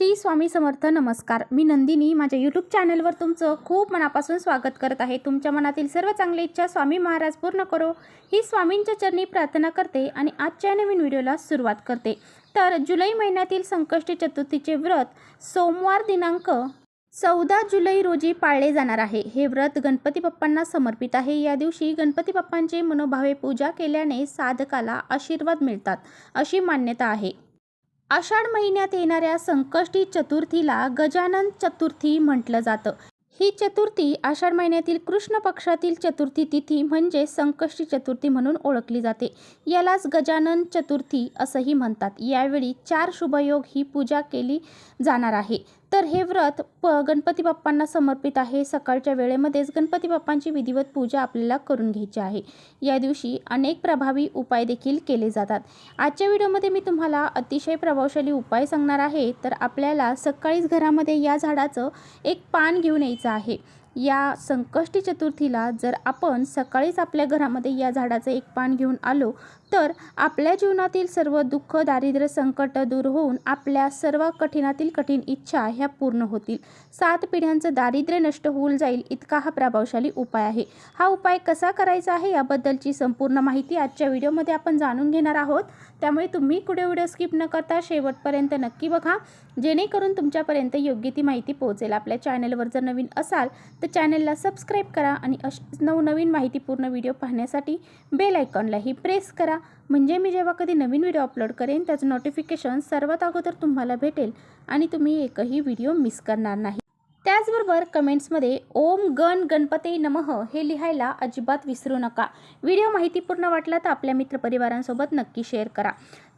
श्री स्वामी समर्थ नमस्कार. मी नंदिनी. माझ्या यूट्यूब चॅनलवर तुमचं खूप मनापासून स्वागत करत आहे. तुमच्या मनातील सर्व चांगली इच्छा स्वामी महाराज पूर्ण करो. ही स्वामींच्या चरणी प्रार्थना करते आणि आजच्या नवीन व्हिडिओला सुरुवात करते. तर जुलै महिन्यातील संकष्टी चतुर्थीचे व्रत सोमवार दिनांक चौदा जुलै रोजी पाळले जाणार आहे. हे व्रत गणपती बाप्पांना समर्पित आहे. या दिवशी गणपती बाप्पांची मनोभावे पूजा केल्याने साधकाला आशीर्वाद मिळतात अशी मान्यता आहे. आषाढ महिन्यात येणाऱ्या संकष्टी चतुर्थीला गजानन चतुर्थी म्हटलं जातं. ही चतुर्थी आषाढ महिन्यातील कृष्ण पक्षातील चतुर्थी तिथी म्हणजे संकष्टी चतुर्थी म्हणून ओळखली जाते. यालाच गजानन चतुर्थी असंही म्हणतात. यावेळी चार शुभयोग ही पूजा केली जाणार आहे. तर हे व्रत प गणपती बाप्पांना समर्पित आहे. सकाळच्या वेळेमध्येच गणपती बाप्पांची विधिवत पूजा आपल्याला करून घ्यायची आहे. या दिवशी अनेक प्रभावी उपाय देखील केले जातात. आजच्या व्हिडिओमध्ये मी तुम्हाला अतिशय प्रभावशाली उपाय सांगणार आहे. तर आपल्याला सकाळीच घरामध्ये या झाडाचं एक पान घेऊन यायचं आहे. या संकष्टी चतुर्थीला जर आपण सकाळीच आपल्या घरामध्ये या झाडाचं एक पान घेऊन आलो तर आपल्या जीवनातील सर्व दुःख दारिद्र्य संकट दूर होऊन आपल्या सर्व कठीणातील कठीण इच्छा ह्या पूर्ण होतील. सात पिढ्यांचं दारिद्र्य नष्ट होऊन जाईल इतका हा प्रभावशाली उपाय आहे. हा उपाय कसा करायचा आहे याबद्दलची संपूर्ण माहिती आजच्या व्हिडिओमध्ये आपण जाणून घेणार आहोत. त्यामुळे तुम्ही कुठे व्हिडिओ स्किप न करता शेवटपर्यंत नक्की बघा. जेणेकरून तुमच्यापर्यंत योग्य ती माहिती पोहोचेल. आपल्या चॅनलवर जर नवीन असाल तर चॅनलला सबस्क्राईब करा आणि अश नवनवीन माहितीपूर्ण व्हिडिओ पाहण्यासाठी बेल आयकॉनलाही प्रेस करा. म्हणजे मी जेव्हा कधी नवीन व्हिडिओ अपलोड करेन त्याचं नोटिफिकेशन सर्वात अगोदर तुम्हाला भेटेल आणि तुम्ही एकही व्हिडिओ मिस करणार नाही. त्याचबरोबर कमेंट्समध्ये ओम गण गणपती नमः हे लिहायला अजिबात विसरू नका. व्हिडिओ माहितीपूर्ण वाटला तर आपल्या मित्रपरिवारांसोबत नक्की शेअर करा.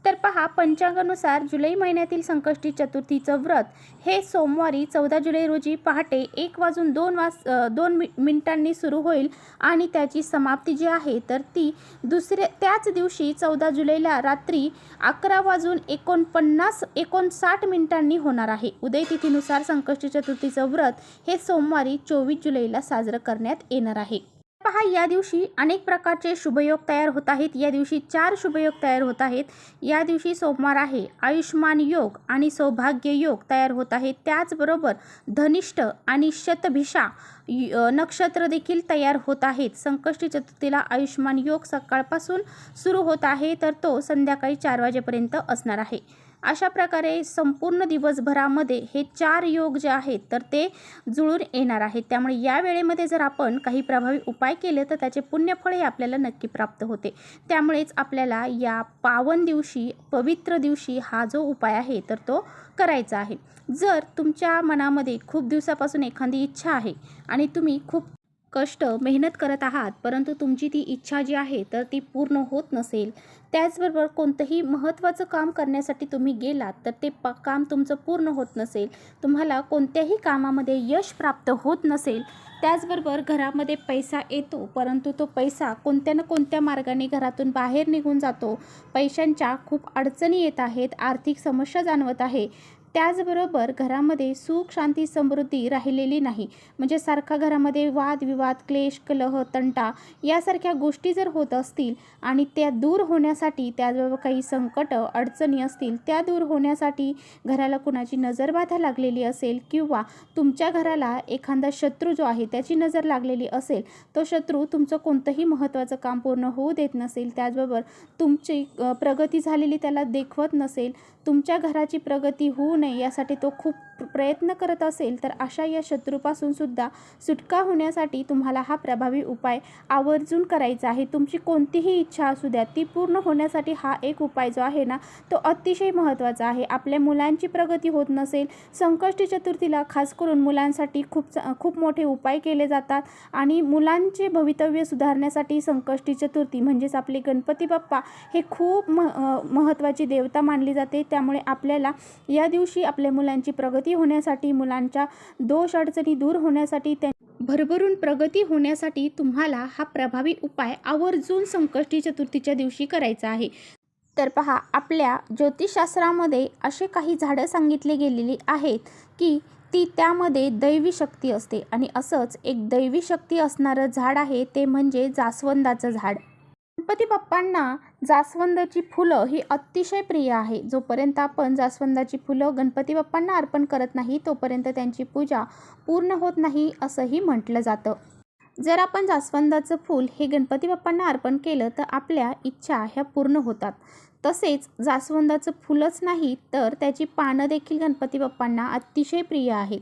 तर पहा पंचांगानुसार जुलै महिन्यातील संकष्टी चतुर्थीचं व्रत. हे सोमवारी चौदा जुलै रोजी पहाटे एक वाजून दोन वाज दोन मि मिनिटांनी सुरू होईल आणि त्याची समाप्ती जी आहे तर ती दुसऱ्या त्याच दिवशी चौदा जुलैला रात्री अकरा वाजून एकोणपन्नास एकोणसाठ मिनिटांनी होणार आहे. उदयतिथीनुसार संकष्टी चतुर्थीचं व्रत हे सोमवारी चोवीस जुलैला साजरं करण्यात येणार आहे. पहा या दिवशी अनेक प्रकारचे शुभयोग तयार होत आहेत. या दिवशी चार शुभयोग तयार होत आहेत. या दिवशी सोमवार आहे. आयुष्मान योग आणि सौभाग्य योग तयार होत आहेत. त्याचबरोबर धनिष्ठ आणि शतभिषा नक्षत्र देखील तयार होत आहेत. संकष्टी चतुर्थीला आयुष्मान योग सकाळपासून सुरू होत आहे. तर तो संध्याकाळी चार वाजेपर्यंत असणार आहे. अशा प्रकारे संपूर्ण दिवसभरामध्ये हे चार योग जे आहेत तर ते जुळून येणार आहेत. त्यामुळे या वेळेमध्ये जर आपण काही प्रभावी उपाय केले तर त्याचे पुण्यफळ हे आपल्याला नक्की प्राप्त होते. त्यामुळेच आपल्याला या पावन दिवशी पवित्र दिवशी हा जो उपाय आहे तर तो करायचा आहे. जर तुमच्या मनामध्ये खूप दिवसापासून एखादी इच्छा आहे आणि तुम्ही खूप कष्ट मेहनत करत आहात परंतु तुमची ती इच्छा जी आहे तर ती पूर्ण होत नसेल. त्याचबरोबर कोणतंही महत्त्वाचं काम करण्यासाठी तुम्ही गेलात तर ते प काम तुमचं पूर्ण होत नसेल. तुम्हाला कोणत्याही कामामध्ये यश प्राप्त होत नसेल. त्याचबरोबर घरामध्ये पैसा येतो परंतु तो पैसा कोणत्या ना कोणत्या मार्गाने घरातून बाहेर निघून जातो. पैशांच्या खूप अडचणी येत आहेत आर्थिक समस्या जाणवत आहे. त्याचबरोबर घरामध्ये सुख शांती समृद्धी राहिलेली नाही. म्हणजे सारखा घरामध्ये वादविवाद क्लेश कलह तंटा यासारख्या गोष्टी जर होत असतील आणि त्या दूर होण्यासाठी त्याचबरोबर काही संकट अडचणी असतील त्या दूर होण्यासाठी घराला कुणाची नजरबाधा लागलेली असेल किंवा तुमच्या घराला एखादा शत्रू जो आहे त्याची नजर लागलेली असेल तो शत्रू तुमचं कोणतंही महत्त्वाचं काम पूर्ण होऊ देत नसेल त्याचबरोबर तुमची प्रगती झालेली त्याला देखवत नसेल तुमच्या घराची प्रगती होऊ नये यासाठी तो खूप प्रयत्न करत असेल तर अशा या शत्रूपासून सुद्धा सुटका होण्यासाठी तुम्हाला हा प्रभावी उपाय आवर्जून करायचा आहे. तुमची कोणतीही इच्छा असू द्या ती पूर्ण होण्यासाठी हा एक उपाय जो आहे ना तो अतिशय महत्त्वाचा आहे. आपल्या मुलांची प्रगती होत नसेल संकष्टी चतुर्थीला खास करून मुलांसाठी खूप खूप मोठे उपाय केले जातात आणि मुलांचे भवितव्य सुधारण्यासाठी संकष्टी चतुर्थी म्हणजेच आपले गणपती बाप्पा हे खूप म महत्त्वाची देवता मानली जाते. त्यामुळे आपल्याला या दिवशी आपल्या मुलांची प्रगती होण्यासाठी मुलांच्या दोष अडचणी दूर होण्यासाठी त्या भरभरून प्रगती होण्यासाठी तुम्हाला हा प्रभावी उपाय आवर्जून संकष्टी चतुर्थीच्या दिवशी करायचा आहे. तर पहा आपल्या ज्योतिषशास्त्रामध्ये असे काही झाडं सांगितले गेलेली आहेत की ती त्यामध्ये दैवी शक्ती असते. आणि असंच एक दैवी शक्ती असणारं झाड आहे ते म्हणजे जास्वंदाचं झाड. गणपती बाप्पांना जास्वंदाची फुलं ही अतिशय प्रिय आहे. जोपर्यंत आपण जास्वंदाची फुलं गणपती बाप्पांना अर्पण करत नाही तोपर्यंत त्यांची पूजा पूर्ण होत नाही असंही म्हटलं जातं. जर आपण जास्वंदाचं फूल हे गणपती बाप्पांना अर्पण केलं तर आपल्या इच्छा ह्या पूर्ण होतात. तसेच जास्वंदाचं फुलंच नाही तर त्याची पानं देखील गणपती बाप्पांना अतिशय प्रिय आहेत.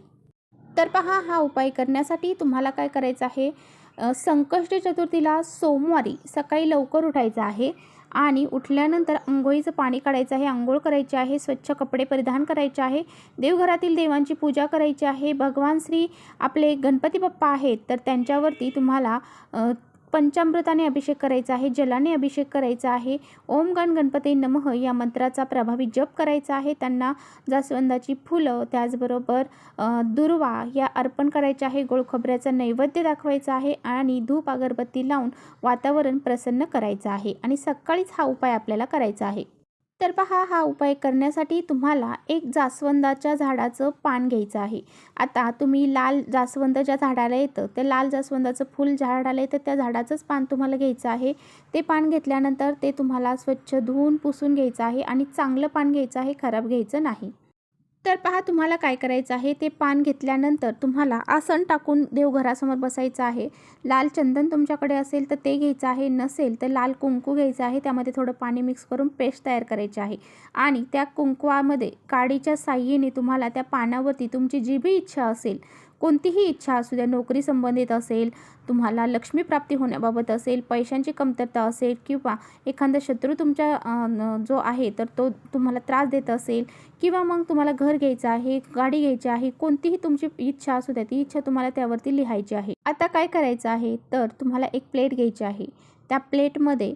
तर पहा हा उपाय करण्यासाठी तुम्हाला काय करायचं आहे? संकष्टी चतुर्थीला सोमवारी सकाळी लवकर उठायचं आहे आणि उठल्यानंतर अंघोळीचं पाणी काढायचं आहे आंघोळ करायची आहे स्वच्छ कपडे परिधान करायचे आहे देवघरातील देवांची पूजा करायची आहे. भगवान श्री आपले गणपती बाप्पा आहेत तर त्यांच्यावरती तुम्हाला पंचामृताने अभिषेक करायचा आहे जलाने अभिषेक करायचा आहे ओम गण गणपती नमः या मंत्राचा प्रभावी जप करायचा आहे. त्यांना जास्वंदाची फुलं त्याचबरोबर दुर्वा या अर्पण करायच्या आहे. गोळखोबऱ्याचा नैवेद्य दाखवायचा आहे आणि धूप अगरबत्ती लावून वातावरण प्रसन्न करायचं आहे. आणि सकाळीच हा उपाय आपल्याला करायचा आहे. तर पहा हा उपाय करण्यासाठी तुम्हाला एक जास्वंदाच्या झाडाचं पान घ्यायचं आहे. आता तुम्ही लाल जास्वंद ज्या झाडाला येतं ते लाल जास्वंदाचं फूल झाडाला येतं त्या झाडाचंच पान तुम्हाला घ्यायचं आहे. ते पान घेतल्यानंतर ते तुम्हाला स्वच्छ धुवून पुसून घ्यायचं आहे आणि चांगलं पान घ्यायचं आहे खराब घ्यायचं नाही. तर पहा तुम्हाला काय करायचं आहे? ते पान घेतल्यानंतर तुम्हाला आसन टाकून देवघरासमोर बसायचं आहे. लाल चंदन तुमच्याकडे असेल तर ते घ्यायचं आहे. नसेल तर लाल कुंकू घ्यायचं आहे. त्यामध्ये थोडं पाणी मिक्स करून पेस्ट तयार करायची आहे. आणि त्या कुंकवामध्ये काडीच्या साह्येने तुम्हाला त्या पानावरती तुमची जी बी इच्छा असेल कोणतीही इच्छा असू द्या नोकरी संबंधित असेल तुम्हाला लक्ष्मी प्राप्ती होण्याबाबत असेल पैशांची कमतरता असेल किंवा एखादा शत्रू तुमच्या जो आहे तर तो तुम्हाला त्रास देत असेल किंवा मग तुम्हाला घर घ्यायचं आहे गाडी घ्यायची आहे कोणतीही तुमची इच्छा असू द्या ती इच्छा तुम्हाला त्यावरती लिहायची आहे. आता काय करायचं आहे? तर तुम्हाला एक प्लेट घ्यायची आहे. त्या प्लेटमध्ये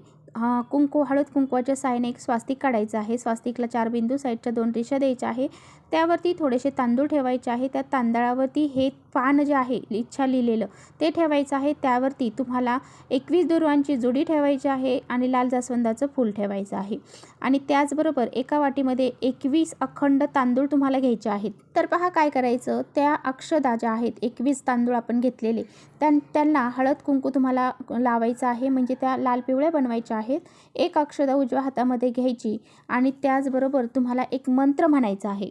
कुंकू हळद कुंकवाच्या साहाय्याने एक स्वास्तिक काढायचं आहे. स्वास्तिकला चार बिंदू साईडच्या दोन रेषा द्यायच्या आहे. त्यावरती थोडेसे तांदूळ ठेवायचे आहे. त्या तांदळावरती हे पान जे आहे इच्छा लिहिलेलं ते ठेवायचं आहे. त्यावरती तुम्हाला एकवीस दुर्वांची जोडी ठेवायची आहे आणि लाल जास्वंदाचं फूल ठेवायचं आहे. आणि त्याचबरोबर एका वाटीमध्ये एकवीस अखंड तांदूळ तुम्हाला घ्यायचे आहेत. तर पहा काय करायचं? त्या अक्षदा ज्या आहेत एकवीस तांदूळ आपण घेतलेले त्यां त्यांना हळद कुंकू तुम्हाला लावायचं आहे. म्हणजे त्या लाल पिवळ्या बनवायच्या आहेत एक अक्षदा उजव्या हातामध्ये घ्यायची आणि त्याचबरोबर तुम्हाला एक मंत्र म्हणायचा आहे.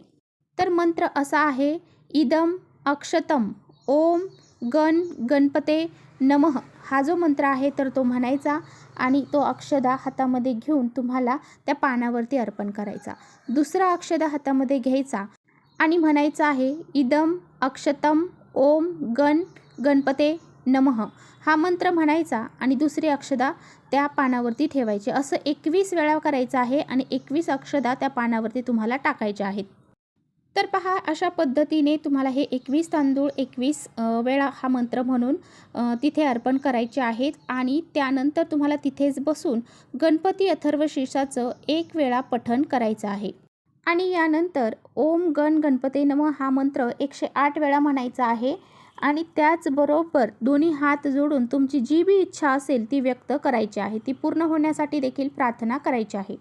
तर मंत्र असा आहे इदम अक्षतम ओम गण गणपते नमः. हा जो मंत्र आहे तर तो म्हणायचा आणि तो अक्षदा हातामध्ये घेऊन तुम्हाला त्या पानावरती अर्पण करायचा. दुसरा अक्षदा हातामध्ये घ्यायचा आणि म्हणायचं आहे इदम अक्षतम ओम गण गणपते नमः. हा मंत्र म्हणायचा आणि दुसरी अक्षदा त्या पानावरती ठेवायची. असं एकवीस वेळा करायचं आहे आणि एकवीस अक्षदा त्या पानावरती तुम्हाला टाकायच्या आहेत. तर पहा अशा पद्धतीने तुम्हाला हे एकवीस तांदूळ एकवीस वेळा हा मंत्र म्हणून तिथे अर्पण करायचे आहेत आणि त्यानंतर तुम्हाला तिथेच बसून गणपती अथर्व शीर्षाचं एक वेळा पठण करायचं आहे. आणि यानंतर ओम गण गणपते नम हा मंत्र एकशे आठ वेळा म्हणायचा आहे. आणि त्याचबरोबर दोन्ही हात जोडून तुमची जी बी इच्छा असेल ती व्यक्त करायची आहे. ती पूर्ण होण्यासाठी देखील प्रार्थना करायची आहे.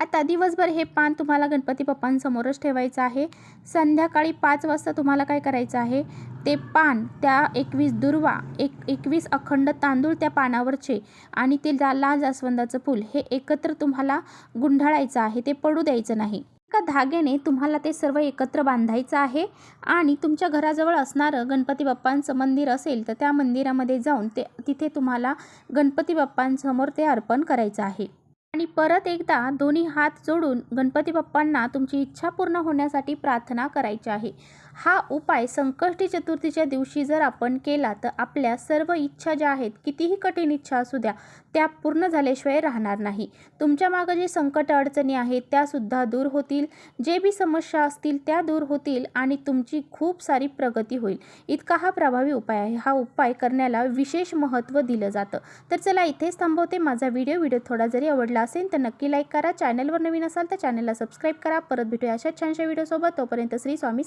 आता दिवसभर हे पान तुम्हाला गणपती बाप्पांसमोरच ठेवायचं आहे. संध्याकाळी पाच वाजता तुम्हाला काय करायचं आहे? ते पान त्या एकवीस दुर्वा एक एकवीस अखंड तांदूळ त्या पानावरचे आणि ते लाल जास्वंदाचं फूल हे एकत्र तुम्हाला गुंढाळायचं आहे. ते पडू द्यायचं नाही. एका धाग्याने तुम्हाला ते सर्व एकत्र बांधायचं आहे आणि तुमच्या घराजवळ असणारं गणपती बाप्पांचं मंदिर असेल तर त्या मंदिरामध्ये जाऊन ते तिथे तुम्हाला गणपती बाप्पांसमोर ते अर्पण करायचं आहे. आणि परत एकदा दोन्ही हात जोडून गणपती बाप्पांना तुमची इच्छा पूर्ण होण्यासाठी प्रार्थना करायची आहे. हा उपाय संकष्टी चतुर्थीच्या दिवशी जर आपण केला तर आपल्या सर्व इच्छा ज्या आहेत कितीही कठीण इच्छा असू द्या त्या पूर्ण झाल्याशिवाय राहणार नाही. तुमच्या मागं जे संकट अडचणी आहेत त्यासुद्धा दूर होतील. जे बी समस्या असतील त्या दूर होतील आणि तुमची खूप सारी प्रगती होईल. इतका हा प्रभावी उपाय आहे. हा उपाय करण्याला विशेष महत्त्व दिलं जातं. तर चला इथेच थांबवते. माझा व्हिडिओ व्हिडिओ थोडा जरी आवडला असेल तर नक्की लाईक करा. चॅनलवर नवीन असाल तर चॅनलला सबस्क्राईब करा. परत भेटूया अशा छानशा व्हिडिओसोबत तोपर्यंत श्री स्वामी